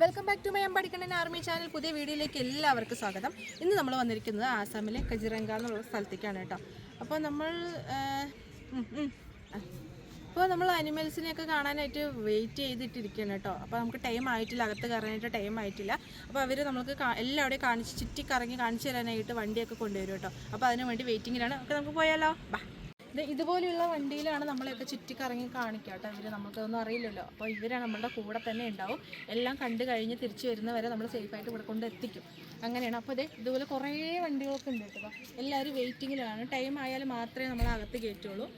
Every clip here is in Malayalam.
Welcome back to my Ambadikannan army channel പുതിയ വീഡിയോയിലേക്ക് എല്ലാവർക്കും സ്വാഗതം. ഇന്ന് നമ്മൾ വന്നിരിക്കുന്നത് ആസാമിലെ കജിറങ്ക എന്നുള്ള സ്ഥലത്തേക്കാണ് കേട്ടോ. അപ്പോൾ നമ്മൾ അപ്പോൾ നമ്മൾ അനിമൽസിനെയൊക്കെ കാണാനായിട്ട് വെയിറ്റ് ചെയ്തിട്ടിരിക്കുകയാണ് കേട്ടോ. അപ്പോൾ നമുക്ക് ടൈം ആയിട്ടില്ല. അകത്ത് കയറാനായിട്ട് ടൈം ആയിട്ടില്ല. അപ്പോൾ അവർ നമുക്ക് എല്ലാം എല്ലാവിടെയും കാണിച്ച് ചുറ്റി കറങ്ങി കാണിച്ചു തരാനായിട്ട് വണ്ടിയൊക്കെ കൊണ്ടുവരും കേട്ടോ. അപ്പോൾ അതിനു വേണ്ടി വെയിറ്റിങ്ങിലാണ് അപ്പോൾ നമുക്ക് പോയാലോ? ബാ. ഇതുപോലെയുള്ള വണ്ടിയിലാണ് നമ്മളെയൊക്കെ ചുറ്റിക്കറങ്ങി കാണിക്കുക കേട്ടോ. ഇവർ നമുക്കൊന്നും അറിയില്ലല്ലോ. അപ്പോൾ ഇവരാണ് നമ്മളുടെ കൂടെ തന്നെ ഉണ്ടാവും. എല്ലാം കണ്ടു കഴിഞ്ഞ് തിരിച്ചു വരുന്നവരെ നമ്മൾ സേഫായിട്ട് ഇവിടെ കൊണ്ട് എത്തിക്കും. അങ്ങനെയാണ്. അപ്പോൾ അതെ ഇതുപോലെ കുറേ വണ്ടികളൊക്കെ ഉണ്ട് കേട്ടോ. എല്ലാവരും വെയിറ്റിങ്ങിലാണ് ടൈം ആയാൽ മാത്രമേ നമ്മൾ അകത്ത് കയറ്റുള്ളൂ.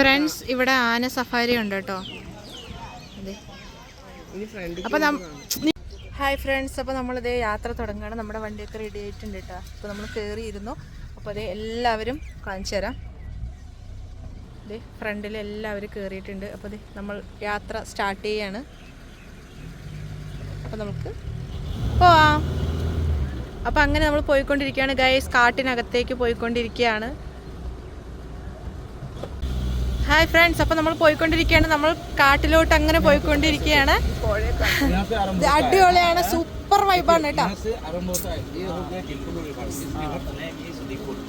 ഫ്രണ്ട്സ് ഇവിടെ ആന സഫാരി ഉണ്ട് കേട്ടോ. അതെ. അപ്പോൾ ഹായ് ഫ്രണ്ട്സ് അപ്പോൾ നമ്മളിതേ യാത്ര തുടങ്ങുകയാണ്. നമ്മുടെ വണ്ടിയൊക്കെ റെഡി ആയിട്ടുണ്ട് കേട്ടോ അപ്പോൾ നമ്മൾ കയറിയിരുന്നു അപ്പോൾ അതേ എല്ലാവരും കാണിച്ചു തരാം. ഇതേ ഫ്രണ്ടിൽ എല്ലാവരും കയറിയിട്ടുണ്ട് അപ്പോൾ ദേ നമ്മൾ യാത്ര സ്റ്റാർട്ട് ചെയ്യാണ്. അപ്പോൾ നമുക്ക് പോവാം. അപ്പോൾ അങ്ങനെ നമ്മൾ പോയിക്കൊണ്ടിരിക്കുകയാണ്. ഗൈസ് കാട്ടിനകത്തേക്ക് പോയിക്കൊണ്ടിരിക്കുകയാണ്. ഹായ് ഫ്രണ്ട്സ് അപ്പോൾ നമ്മൾ പോയിക്കൊണ്ടിരിക്കുകയാണ് നമ്മൾ കാട്ടിലോട്ട് അങ്ങനെ പോയിക്കൊണ്ടിരിക്കുകയാണ് ഇത് അടിപൊളിയാണ് സൂപ്പർ വൈബാണ് കേട്ടോ से आरंभ होता है ये हो गया गिलकुल रिवर इसमें होता है ये सुधी कोट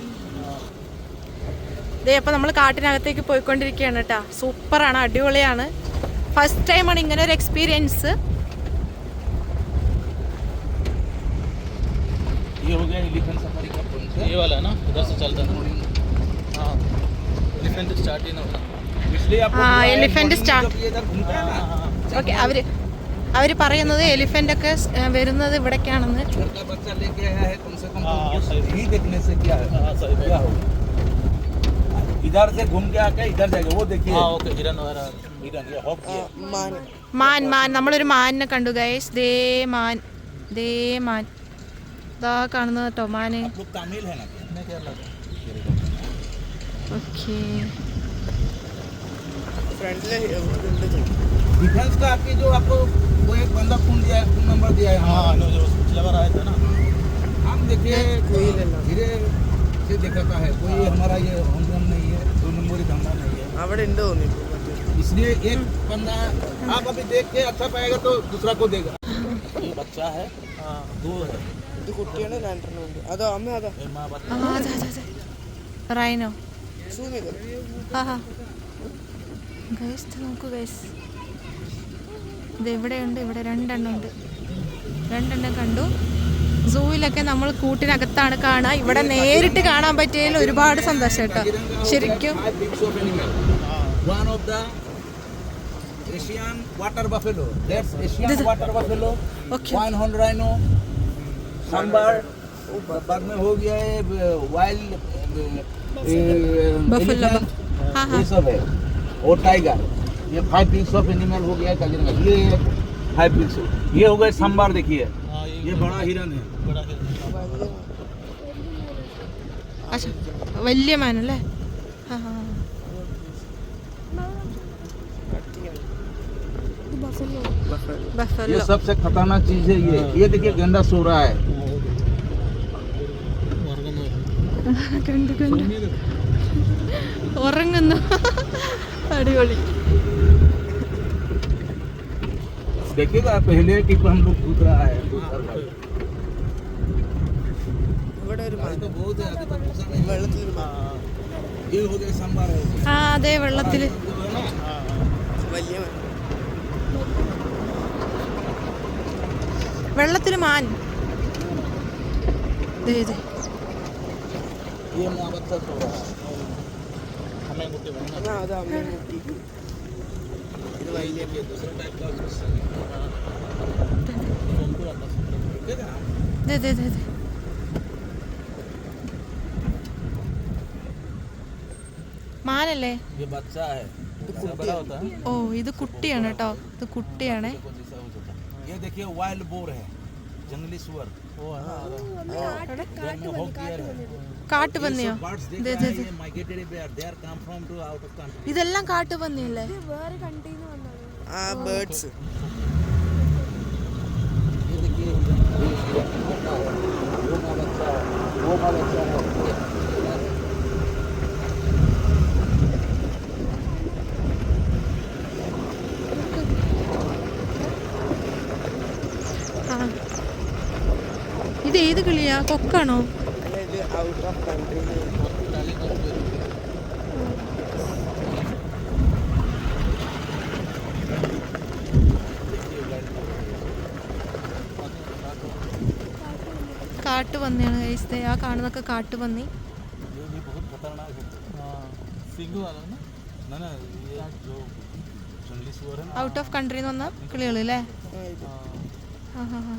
ദേ അപ്പോൾ നമ്മൾ കാട്ടിനകത്തേക്ക് പോയിക്കൊണ്ടിരിക്കുകയാണ് കേട്ടോ സൂപ്പറാണ് അടിപൊളിയാണ് ഫസ്റ്റ് ടൈമാണ് ഇങ്ങനെ ഒരു എക്സ്പീരിയൻസ് ये हो गया एलिफेंट सफारी का पंच ये वाला ना उधर से चलता है हाँ एलिफेंट स्टार्ट ही ना होता എലിഫന്റ് സ്റ്റാർട്ട് ഓക്കെ അവർ അവർ പറയുന്നത് എലിഫന്റ് ഒക്കെ വരുന്നത് ഇവിടേക്കാണെന്ന്. മാൻ. മാൻ നമ്മളൊരു മാനിനെ കണ്ടു ഗൈസ് ദേ മാൻ. ദേ മാൻ. ഇതാ കാണുന്നത് കേട്ടോ മാന്. ഓക്കേ डिफेंस का आपकी जो आपको वो एक बंदा फ़ोन दिया है फ़ोन नंबर दिया है हाँ नो जो लगा रहा था ना। हम देखिए कोई हाँ, धीरे से दिखाता है। कोई हमारा ये होम रूम नहीं है दो नंबर ही धंधा नहीं है। हाँ बड़े इंडो होने इसलिए एक बंदा आप अभी देख के अच्छा पाएगा तो दूसरा को देगा। ये बच्चा है। दो है। ಇದು ಕೊಟ್ಟಿಯಣ್ಣ ಲ್ಯಾಂಟರ್ನ್ ಒಂದು ಅದು ಅಮ್ಮ ಅದ ಅಮ್ಮ आधा। आधा ಅದ ರಾಯ್ನೋ ಸೂಮಿಗರು हाँ हाँ। ഗൈസ് നോക്കൂ ഗൈസ് ഇത് ഇവിടെയുണ്ട് ഇവിടെ രണ്ടെണ്ണം ഉണ്ട് രണ്ടെണ്ണം കണ്ടു സൂവിലൊക്കെ നമ്മൾ കൂട്ടിനകത്താണ് കാണുക ഇവിടെ നേരിട്ട് കാണാൻ പറ്റിയതിൽ ഒരുപാട് സന്തോഷം കേട്ടോ ശരിക്കും Five big of animal. One of the Asian water buffalo. That's Asian water buffalo. Okay. One horn rhino. Sambar. बाद में हो गया है वाइल्ड Buffalo. हाँ, हाँ। ये सब है और टाइगर ये फाइव पीस ऑफ़ एनिमल हो गया काजीरंगा ये फाइव पीस ये हो गए सांबार देखिए। ये बड़ा हिरन है। अच्छा वल्य मान ल? ये सबसे खतरनाक चीज़ है ये। ये देखिए गंदा सो रहा है। गंदा गंदा। और गंदा। അടിപൊളി देखिएगा पहले की हम लोग कूद रहा है दूसरा भाई। ഇവിടെ ഒരു अभी तो बहुत है अभी तो दूसरा नहीं है। വെള്ളത്തിലൊരു മാ- ये हो गया सांबार है ആ അതെ വെള്ളത്തിൽ जो है ना വലിയ മാൻ. വെള്ളത്തിൽ മാൻ ദേ, ദേ. അമ്മയും കുട്ടി ആ അത് അമ്മയും കുട്ടി ഇത് വൈകിലേക്ക് ദേ ദേ ദേ ദേ. മാനല്ലേ? ഓ ഇത് കുട്ടിയാണ് കേട്ടോ. ഇത് കുട്ടിയാണ്. ജംഗ്ലി സുവർ ഓ അതെ കാട്ടുപന്നിയോ ഇതെല്ലാം കാട്ടുപന്നിയല്ലേ ആ ബേർഡ്സ് ഇത് ഏത് കിളിയാ? കൊക്കാണോ? കാട്ടു of കഴിച്ചത് ആ കാണുന്നൊക്കെ കാട്ടു വന്നി. ഔട്ട് ഓഫ് കൺട്രി വന്ന കിളികൾ അല്ലേ ആ ഹാ ഹാ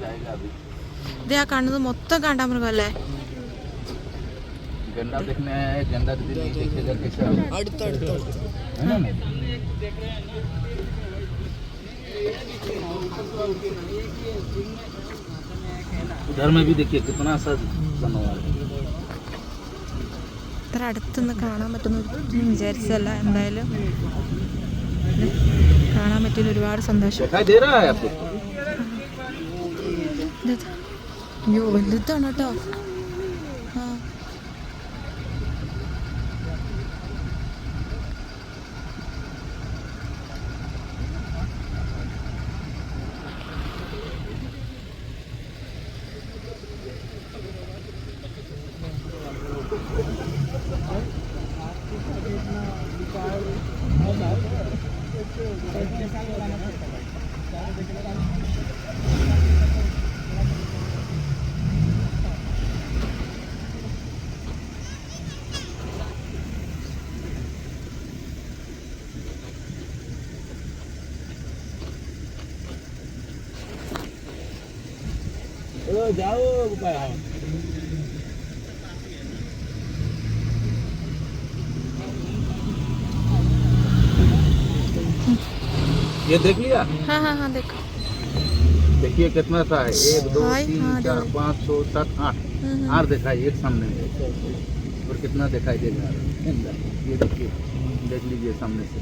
जाएगा अभी ഇത് ആ കാണുന്നത് മൊത്തം കാണ്ടാമൃഗം അല്ലേ गंदा देखने आए गंदा दिल नहीं देखेगा कैसे അടുത്തടുത്ത് है ना उधर में भी देखिए कितना सा जानवर है അത്ര അടുത്തുനിന്ന് കാണാൻ പറ്റുന്ന വിചാരിച്ചല്ല എന്തായാലും കാണാൻ പറ്റിയ ഒരുപാട് സന്തോഷം. അയ്യോ വലുതാണ് കേട്ടോ. ओ जाओ ऊपर ये देख लिया? हाँ हाँ हाँ देखो। देखिए कितना सा है एक दो तीन हाँ, चार पाँच छः सात आठ। हम्म, आठ दिखाई एक सामने। में और कितना दिखाई देगा अंदर ये देखिए देख लीजिए सामने से।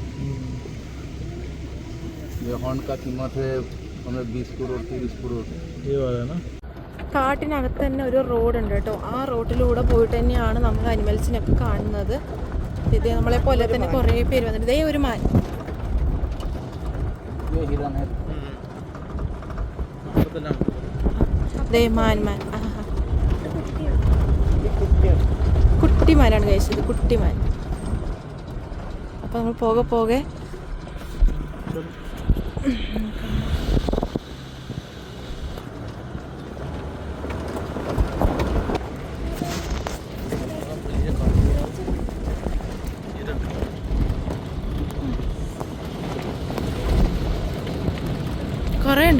ये हॉर्न का कीमत है हमें बीस करोड़ तीस करोड़। ये वाला ना? കാട്ടിനകത്ത് തന്നെ ഒരു റോഡുണ്ട് കേട്ടോ. ആ റോഡിലൂടെ പോയിട്ട് തന്നെയാണ് നമ്മൾ അനിമൽസിനൊക്കെ കാണുന്നത്. ഇത് നമ്മളെ പോലെ തന്നെ കുറേ പേര് വന്നിട്ട് ഇതേ ഒരു മാൻ. മാൻ മാൻ. കുട്ടിമാനാണ് കഴിച്ചത് കുട്ടിമാൻ അപ്പൊ നമ്മൾ പോകെ പോകെ.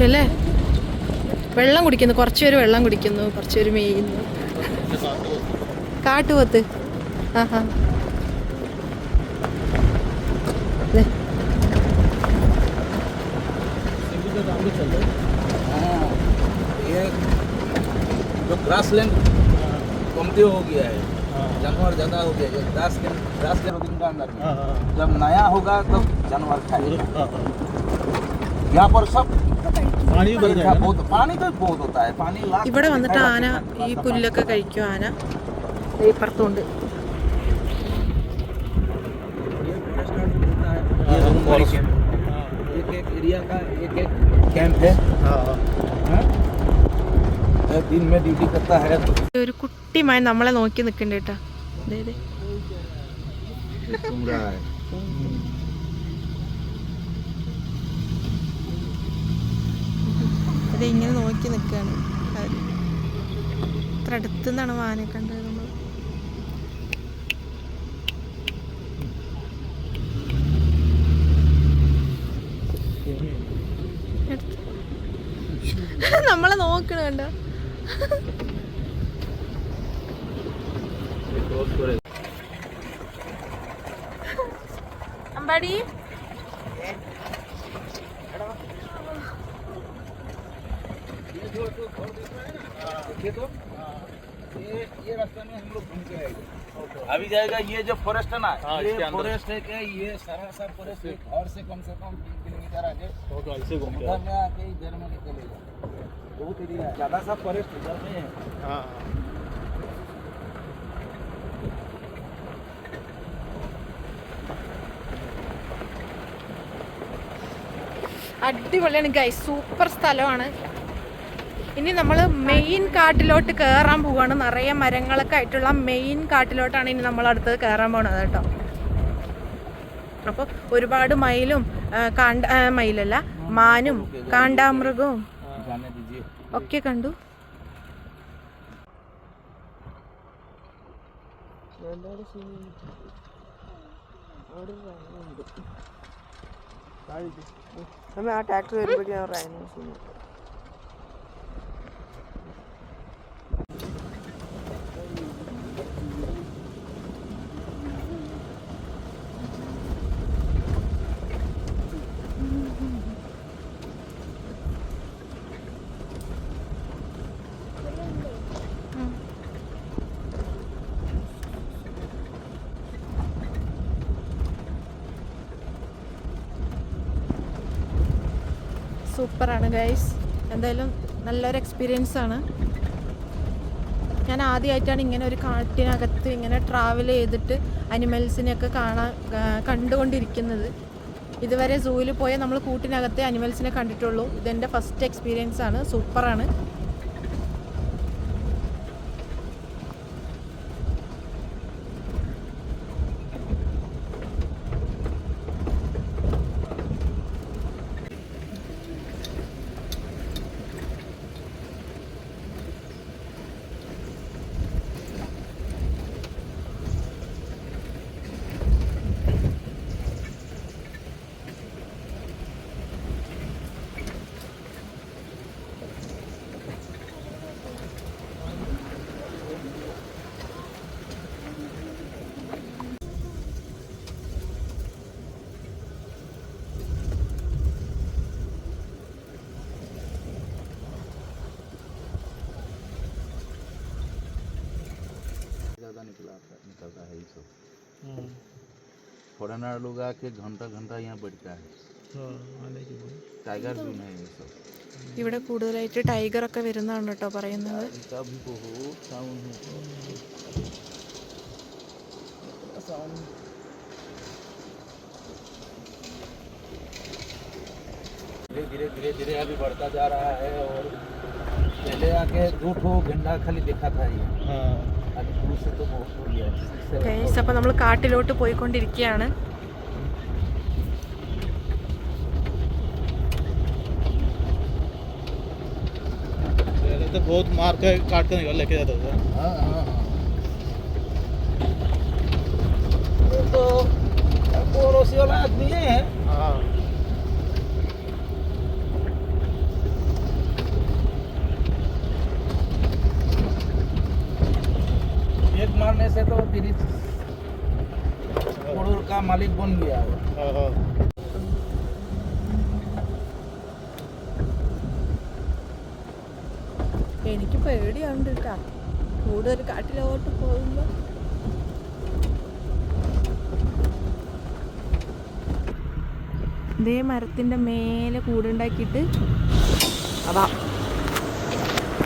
കുറേ ഉണ്ട് അല്ലേ വെള്ളം കുടിക്കുന്നു കുറച്ച് പേര് വെള്ളം കുടിക്കുന്നു കുറച്ച് പേര് മേയുന്നു കാട്ടുപോത്ത് ആ ഹാ ദേ, सिंगू का काम भी चल रहा है हाँ ये जो ग्रास लैंड कमती हो गया है हाँ जानवर ज़्यादा हो गया है ग्रास लैंड ग्रास लैंड दिन का अंदर में हाँ हाँ जब नया होगा तब जानवर खाएगा हाँ, हाँ। यहाँ पर सब पानी भर था जाएगा ना? बहुत पानी तो बहुत होता है पानी लास्ट ഇവിടെ में വന്നിട്ട് दिखाएगा ആന कितना ഈ था പുല്ലൊക്കെ കഴിക്കും ആന ദേ ഇപ്പുറത്തുണ്ട് ये हाँ, हमारे forest। कैंप हाँ, एक एक ഇത് ഇങ്ങനെ നോക്കി നിൽക്കുകയാണ് അവർ അത്ര അടുത്തു നിന്നാണ് മാനെ കണ്ടത് നമ്മൾ നമ്മളെ നോക്കണ കണ്ട? അമ്പാടി. जाएगा ये जो फॉरेस्ट है ना हाँ, ये इसके अंदर। फॉरेस्ट है क्या ये सरासर फॉरेस्ट है घर से कम से कम तीन किलोमीटर आगे ओके ऐसे घूम के उधर में आके इधर में निकलेगा बहुत एरिया है ज्यादा सा फॉरेस्ट इधर में है हाँ അടിപൊളിയാണ് ഗൈസ് സൂപ്പർ സ്ഥലമാണ് ഇനി നമ്മൾ മെയിൻ കാട്ടിലോട്ട് കയറാൻ പോവുകയാണ് നിറയെ മരങ്ങളൊക്കെ ആയിട്ടുള്ള മെയിൻ കാട്ടിലോട്ടാണ് ഇനി നമ്മൾ അടുത്തത് കയറാൻ പോകുന്നത് കേട്ടോ. അപ്പോൾ ഒരുപാട് മയിലും കാണ്ട മയിലല്ല മാനും കാണ്ടാമൃഗവും ഒക്കെ കണ്ടു. ആ ട്രാക്ടർ വരുമ്പോഴേക്കും സൂപ്പറാണ് ഗൈസ് എന്തായാലും നല്ലൊരു എക്സ്പീരിയൻസ് ആണ്. ഞാൻ ആദ്യമായിട്ടാണ് ഇങ്ങനെ ഒരു കാട്ടിനകത്ത് ഇങ്ങനെ ട്രാവൽ ചെയ്തിട്ട് അനിമൽസിനെയൊക്കെ കാണാൻ കണ്ടുകൊണ്ടിരിക്കുന്നത്. ഇതുവരെ സൂവിൽ പോയ നമ്മൾ കൂട്ടിനകത്തെ അനിമൽസിനെ കണ്ടിട്ടുള്ളൂ. ഇതെന്റെ ഫസ്റ്റ് എക്സ്പീരിയൻസ് ആണ്. സൂപ്പറാണ്. निकला निकलता है ये सब फॉरेनर लोग आके घंटा घंटा यहाँ बैठता है आने की बोल टाइगर भी नहीं है सब ഇവിടെ കൂടുതലായിട്ട് ടൈഗറൊക്കെ വരുന്നതാണ് കേട്ടോ പറയുന്നത് इसका भी बहुत साउंड है धीरे धीरे धीरे धीरे अभी बढ़ता जा रहा है और पहले आके दो ठो घंटा खाली देखा था ये हाँ अभी दूर से तो बहुत हो गया है इससे ഗൈസ് അപ്പോൾ നമ്മൾ കാട്ടിലോട്ട് പോയിക്കൊണ്ടിരിക്കുകയാണ് पहले तो बहुत मार के काट के निकल लेके जाता था हाँ हाँ हाँ वो तो पड़ोसी वाला आदमी है हाँ एक मारने से तो फिर करोड़ का मालिक बन गया वो हाँ हाँ എനിക്ക് പേടിയുണ്ട് കേട്ടോ കൂടുതൽ കാട്ടിലോട്ട് പോകുമ്പോൾ ഇതേ മരത്തിൻ്റെ മേലെ കൂടുണ്ടാക്കിയിട്ട് അതാ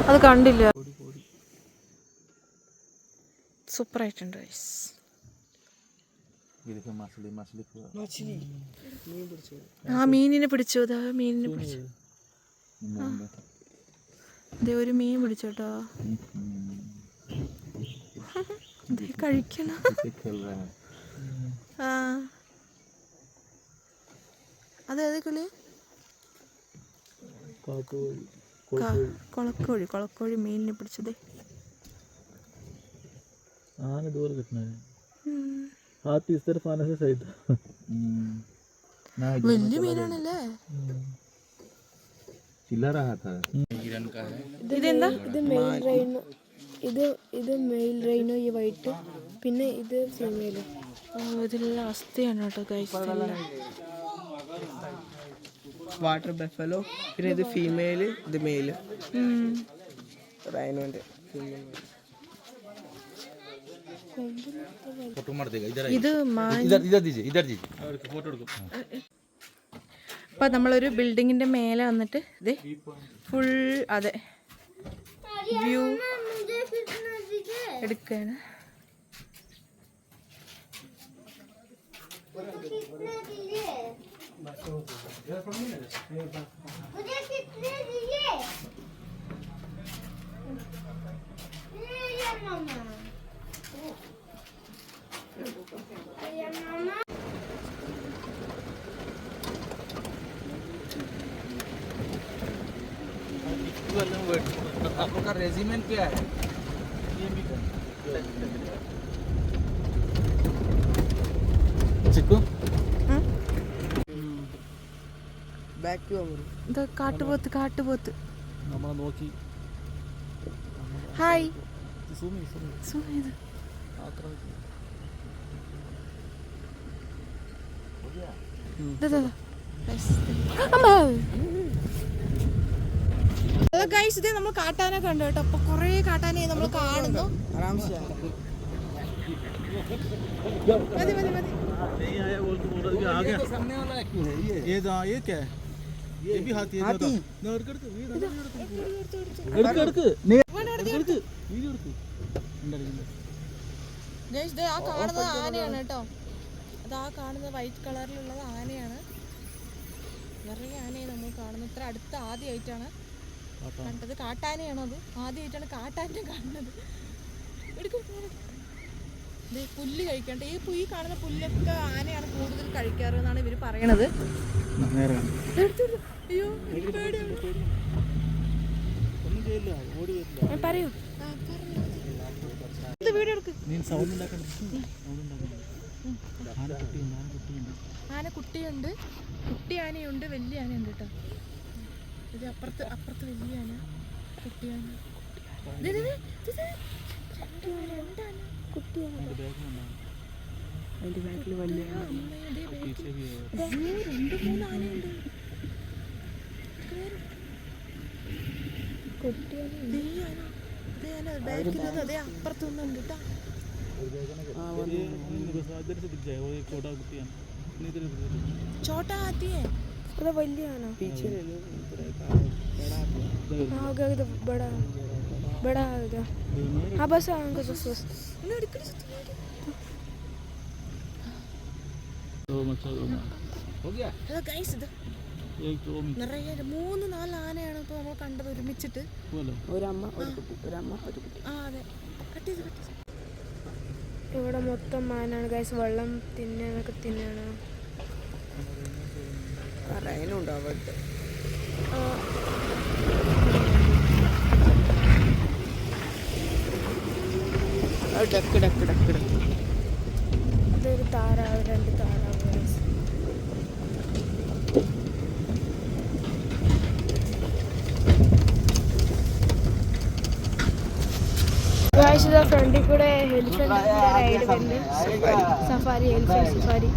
അത് കണ്ടില്ല സൂപ്പർ സൂപ്പറായിട്ടുണ്ട് ഗൈസ് ആ മീനിനെ പിടിച്ചു അതാ മീനിനെ പിടിച്ചു. അതെ ഒരു മീൻ പിടിച്ചോട്ടോ കഴിക്കണം. ആ. അതേത് കിളി? കൊളക്കോഴി. കൊളക്കോഴി കൊളക്കോഴി മീനിനെ പിടിച്ചതേ. आने दूर कितना है ഉം. हाथ इस तरफ आने से सही था ना വലിയ മീനാണല്ലേ चिल्ला रहा था हिरन का है ഇതെന്താ ഇത് മെയിൽ റൈനോ ഇത് ഇത് മെയിൽ റൈനോ ഈ വൈറ്റ് പിന്നെ ഇത് ഫീമെയിൽ ഓ, ഇതെല്ലാം അസ്ഥയാണ് കേട്ടോ കഴിച്ചില്ല വാട്ടർ ബെഫലോ പിന്നെ ഇത് ഫീമെയിൽ ഇത് മെയിൽ റൈനോന്റെ ഫീമെയിൽ फोटो मार देगा इधर ഇത് മാ इधर इधर दीजिए इधर दीजिए അവർക്ക് ഫോട്ടോ എടുക്കും ഇപ്പം നമ്മളൊരു ബിൽഡിങ്ങിൻ്റെ മേലെ വന്നിട്ട് ഇത് ഫുൾ അതെ വ്യൂ എടുക്കുകയാണ് मुझे कितने दिए ये मामा ये मामा आपका रेजिमेंट क्या है चिक्कू ഇത് കാട്ടുപോത്ത് കാട്ടുപോത്ത് നമ്മളെ നോക്കി ഹായ് സൂമി സൂമി സൂം ചെയ്ത് അത്ര ഹലോ ഗൈസ് ഇതേ നമ്മൾ കാട്ടാനെ കണ്ടു കേട്ടോ. അപ്പൊ കൊറേ കാട്ടാനെ നമ്മൾ കാണുന്നു. മതി മതി മതി. എടുക്ക് എടുക്ക് വീഡിയോ എടുക്ക് ഗൈസ് ആ കാണുന്നത് ആനയാണ് കേട്ടോ. അത് ആ കാണുന്നത് വൈറ്റ് കളറിലുള്ളത് ആനയാണ്. നിറയെ ആനയെ നമ്മൾ കാണുന്നത്. ഇത്ര അടുത്ത് ആദ്യമായിട്ടാണ് കണ്ടത്. കാട്ടാനയാണോ അത്? ആദ്യമായിട്ടാണ് കാട്ടാനെ കാണുന്നത്. എടുക്ക് പുല്ല് കഴിക്കണ്ട. ഈ ഈ കാണുന്ന പുല്ലൊക്കെ ആനയാണ് കൂടുതൽ കഴിക്കാറ് എന്നാണ് ഇവർ പറയണത്. അയ്യോ പറയൂ. ആന കുട്ടിയുണ്ട് കുട്ടി ആനയുണ്ട് വലിയ ഉണ്ട് കേട്ടോ ഇത് അപ്പുറത്ത് അപ്പുറത്ത് വലിയ ആന കുട്ടി ആന. അതിന്റെ ബാക്കിൽ വലിയ രണ്ട് മൂന്ന് ആനയുണ്ട്. കുട്ടിയാണ് വലിയ ആന. ദേ ആന ബാക്കിലത് അതേ അപ്പുറത്തൊന്നുണ്ട് കേട്ടോ ये इधर से दिख जाएगा वो एक छोटा कुतिया इधर इधर ചോട്ടാ ഹാത്തിയേ അത് വലിയ ആണോ हाँ गया तो बड़ा बड़ा आ गया हाँ बस हाँ बस बस बस ഇന്ന് എടുക്കടി സുത്തി വീഡിയോ. दो मच्छर हो गया അതാ ഗൈസ് ഇത് एक दो നിറയെ മൂന്ന് നാല് ആനയാണ് ഇപ്പോൾ നമ്മൾ കണ്ടത് ഒരുമിച്ചിട്ട്. बोलो ആ. അതെ. കട്ട് ചെയ്ത് കട്ട് ചെയ്ത്. ഇവിടെ മൊത്തം ആനാണ് ഗൈസ് വെള്ളം തിന്നാനൊക്കെ തിന്നാണ്. ഇതൊരു താറാവ് രണ്ട് താറാവ് ഇതാ ഫ്രണ്ടിൽ കൂടെ എലിഫന്റ് റൈഡ് വരുന്നുണ്ട് സഫാരി എലിഫന്റ് സഫാരി.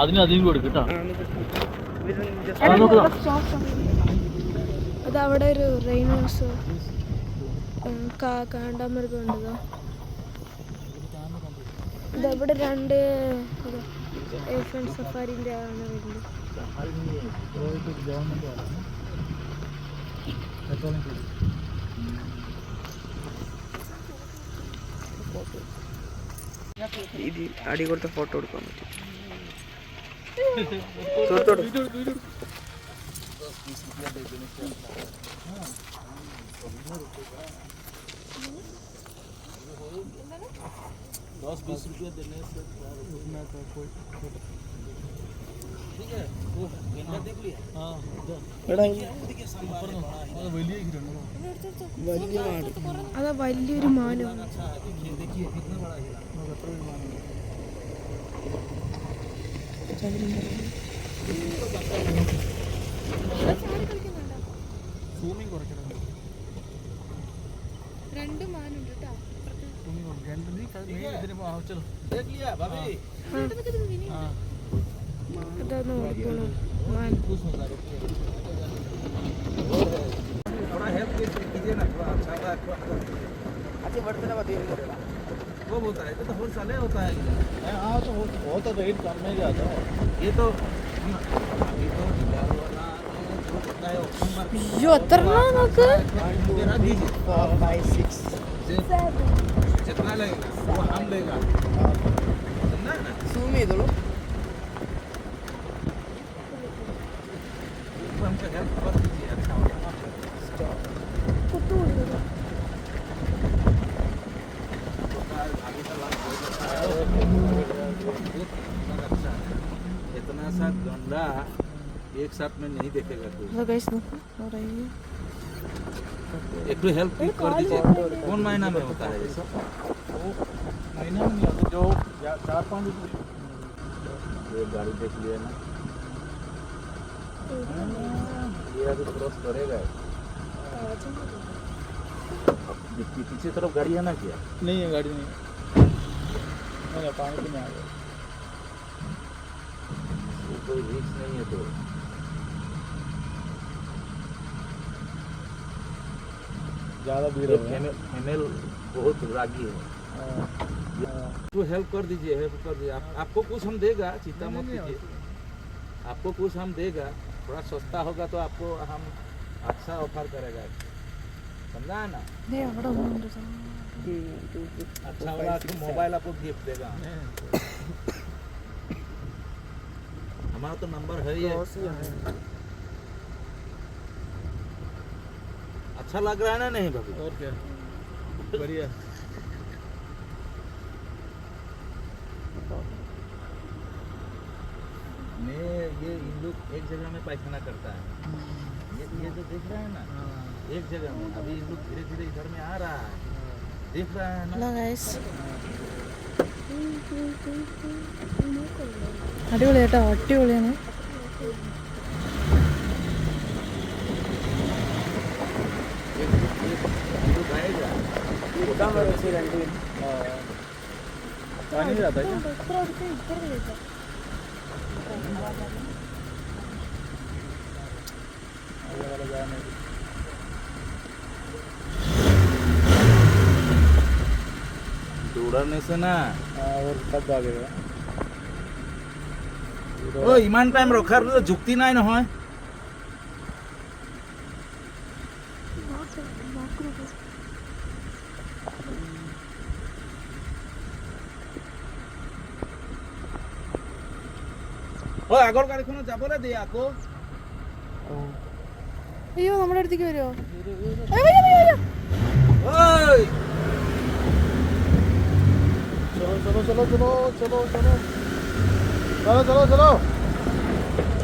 അതിന് അധികം കൊടുക്കും കേട്ടോ. അത് അവിടെ ഒരു റെയിനോസ് കാണ്ടാമൃഗം ഉണ്ടല്ലോ. ഇതവിടെ രണ്ട് എലിഫന്റ് സഫാരിന്റെ ആണ് വരുന്നത്. അടി കൊടുത്ത ഫോട്ടോ എടുക്കാൻ പറ്റും. दस बीस रुपया देने से उतना का कोई हाँ അത് വലിയ ഹിരണം അതാ വലിയൊരു മാനം സൂമിങ് കുറയ്ക്കണം രണ്ട് മാനുണ്ട് കേട്ടോ तुम घंट नहीं कर नहीं इतने में आओ चलो। देख लिया भाभी। हाँ। पता नहीं और कौन मान खुश हो जा थोड़ा हेल्प कीजिए ना थोड़ा अच्छा था अच्छे बढ़ते ना बताइए वो होता है। तो हर साल होता है हाँ तो बहुत तो रेट कम में जाता है ये तो अभी तो Йо, Тарнанок! 5, 6, 7, लेगा वो हम लेगा। सुमी तो अच्छा इतना सा गंदा एक साथ में नहीं देखेगा कोई। हो रही है। एक तो हेल्प कर दीजिए। कौन महीना में होता है ये सब? महीना में नहीं जो चार पाँच गाड़ी देख लिया ना ये अभी क्रॉस करेगा पीछे तरफ़ गाड़ी है ना क्या नहीं है गाड़ी नहीं नहीं नहीं, पानी पीने आ गया कोई रिस्क नहीं है तो ज़्यादा भीड़ है फीमेल बहुत रागी है हाँ, तो हेल्प कर दीजिए हेल्प कर दीजिए। आप, आपको कुछ हम देगा? चिंता मत कीजिए। आपको कुछ हम देगा? थोड़ा सस्ता होगा तो आपको हम अच्छा ऑफ़र करेगा। समझा ना? अच्छा वाला मोबाइल आपको गिफ्ट देगा। हमारा तो नंबर है ये अच्छा लग रहा है ना नहीं भाभी? और क्या? बढ़िया। मैं ये इन लोग एक जगह में पायखाना करता है ये ये जो देख रहा है ना एक जगह में अभी इन लोग धीरे धीरे इधर में आ रहा है देख रहा है ना ഹലോ ഗൈസ് അടിപൊളി കേട്ടോ അടിപൊളിയാണ് ये लोग दौड़ने से ना हाँ और कब भागेगा ও ইমান টাইম ৰখাৰ পিছত যুক্তি নাই নহয় ঐ আগৰ গাড়ীখনত যাবলৈ দিয়ে আকৌ അയ്യോ നമ്മുടെ അടുത്തേക്ക് വരുമോ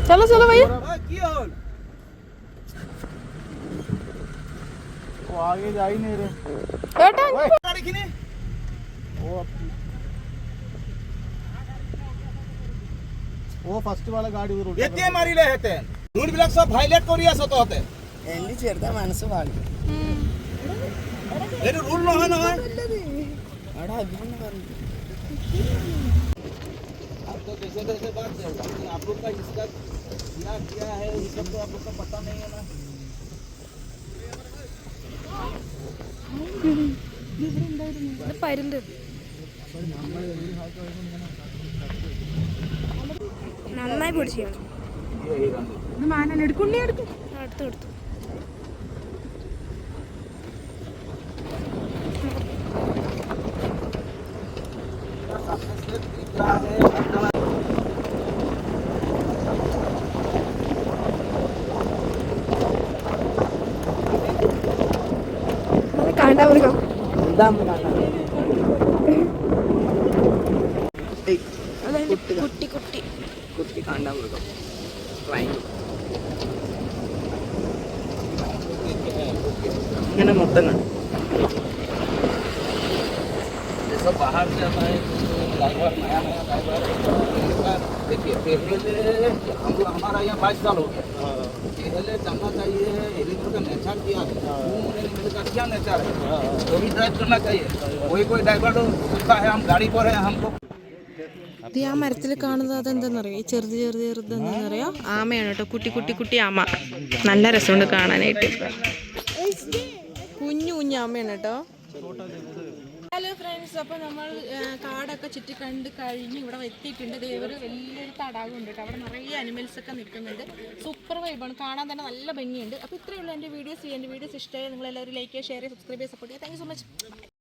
चलो चलो भाई वो आगे जा ही नहीं रहे बेटा वो वो फ़र्स्ट वाला गाड़ी उधर येते मारिले हेते नुन ब्लॉक सब हाईलाइट करिया तो होते എന്റെ ചെറുത മനസ്സ് പാളി അവിടെ അഭിനന്ദ പറഞ്ഞു आपको कैसे कैसे बात का क्या है ये सब तो आप का पता नहीं है ना നന്നായി പിടിച്ചു മാനൻ എടുക്കും എടുക്കും അടുത്തെടുത്തു അതായത് കുട്ടി കുട്ടി കുട്ടി കാണ്ടാമൃഗം ട്രെയിൻ ഇങ്ങനെ മൊത്തം കണ്ടു ये सब बाहर से आता है ड्राइवर नया नया ड्राइवर देखिए पहले हम लोग हमारा यहाँ बाईस साल हो गया पहले जानना चाहिए एलिवेटर का नेचर क्या है घूम एलिवेटर का क्या नेचर है वो भी ड्राइव करना चाहिए कोई कोई ड्राइवर लोग सोचता है हम गाड़ी पर है हमको आप ഇത് ആ മരത്തിൽ കാണുന്നത് അതെന്താണെന്നറിയോ ഈ ചെറുത് ചെറുത് ചെറുതെന്താണെന്നറിയോ ആമയാണ് കേട്ടോ കുട്ടി കുട്ടി കുട്ടി ആമ നല്ല രസമുണ്ട് കാണാനായിട്ട് കുഞ്ഞു കുഞ്ഞു ആമയാണ് കേട്ടോ ഹലോ ഫ്രണ്ട്സ് അപ്പോൾ നമ്മൾ കാടൊക്കെ ചുറ്റി കണ്ട് കഴിഞ്ഞ് ഇവിടെ എത്തിയിട്ടുണ്ട്. ദേ ഒരു വലിയൊരു തടാകം ഉണ്ട് അവിടെ നിറയെ അനിമൽസ് ഒക്കെ നിൽക്കുന്നുണ്ട്. സൂപ്പർ വൈബാണ് കാണാൻ തന്നെ നല്ല ഭംഗിയുണ്ട്. അപ്പോൾ ഇത്രയേ ഉള്ളൂ എന്റെ വീഡിയോസ് എന്റെ വീഡിയോസ് ഇഷ്ടമായി. നിങ്ങളെല്ലാവരും ലൈക്ക് ചെയ്യുക ഷെയർ ചെയ്യുക സബ്സ്ക്രൈബ് ചെയ്യുക. സപ്പോർട്ട് ചെയ്യുക താങ്ക് സോ മച്ച്